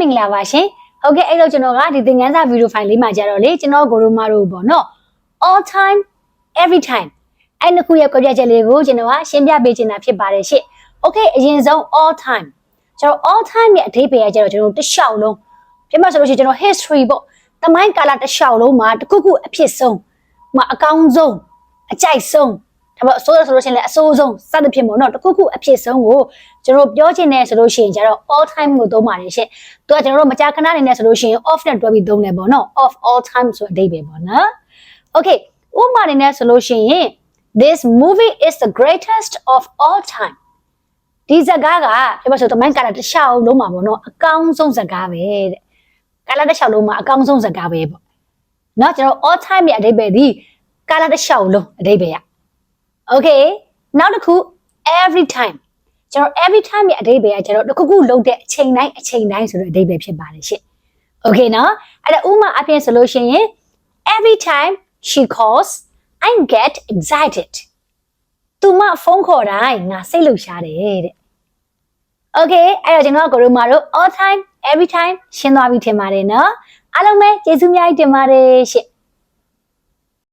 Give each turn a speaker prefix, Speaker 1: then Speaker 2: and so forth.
Speaker 1: မင်္ဂလာပါရှင်ဟုတ်ကဲ့အဲ့တော့ကျွန်တော်ကဒီသင်ခန်းစာဗီဒီယိုဖိုင်လေးမှာကြတော့လေကျွန်တော်ကိုရိုမာတို့ပေါ့နော် all time every time အဲ့နှစ်ခုရဲ့ကြွပြချက်လေးကိုကျွန်တော်ကရှင်းပြပေးချင်တာဖြစ်ပါတယ်ရှင့် okay အရင်ဆုံး all time ကျွန်တော် all time ရဲ့အဓိပ္ပာယ်ကကျတော့ကျွန်တော်တစ်လျှောက်လုံးပြမဆိုလို့ရှိရင်ကျွန်တော် history ပေါ့တမိုင်းကာလတစ်လျှောက်လုံးမှာတစ်ခုခုအဖြစ်ဆုံးမှာအကောင်းဆုံးအကြိုက်ဆုံး ဒါပေမဲ့အစိုးရဆိုလို့ရှိရင်လည်းအစိုးဆုံးစသဖြင့်ပေါ့နော်တခုခုအဖြစ်ဆုံးကိုကျွန်တော်ပြောချင်တယ်ဆိုလို့ရှိရင်ကျတော့ all time ကိုသုံးပါတယ်ရှင့်သူကကျွန်တော်တို့မကြာခဏနေနေဆိုလို့ရှိရင် off နဲ့တွဲပြီးသုံးတယ်ပေါ့နော် off all time ဆိုတဲ့အဓိပ္ပာယ်ပေါ့နော် okay ဥပမာနေနေဆိုလို့ရှိရင် this movie is the greatest of all time ဒီဇာကားကဒီမှာဆိုတမန်ကာလာတစ်လျှောက်လုံးမှာပေါ့နော်အကောင်းဆုံးဇာကားပဲတဲ့ကာလာတစ်လျှောက်လုံးမှာအကောင်းဆုံးဇာကားပဲပေါ့နော်ကျွန်တော် all time ရဲ့အဓိပ္ပာယ်ဒီကာလာတစ်လျှောက်လုံးအဓိပ္ပာယ်ရ Okay နောက်တစ်ခု every time ကျွန်တော် every time ရဲ့အဓိပ္ပာယ်ကကျွန်တော်တစ်ခုခုလုပ်တဲ့အချိန်တိုင်းအချိန်တိုင်းဆိုတဲ့အဓိပ္ပာယ်ဖြစ်ပါတယ်ရှင့် Okay နော်အဲ့ဒါဥမာအပြင်ဆိုလို့ရှိရင် every time she calls I get excited သူမဖုန်းခေါ်တိုင်းငါစိတ်လှုပ်ရှားတယ်တဲ့ Okay အဲ့တော့ကျွန်တော်ကကိုရိုမာတို့ all time every time ရှင်းသွားပြီထင်ပါတယ်နော်အားလုံးပဲကျေးဇူးများကြီးတင်ပါတယ်ရှင့်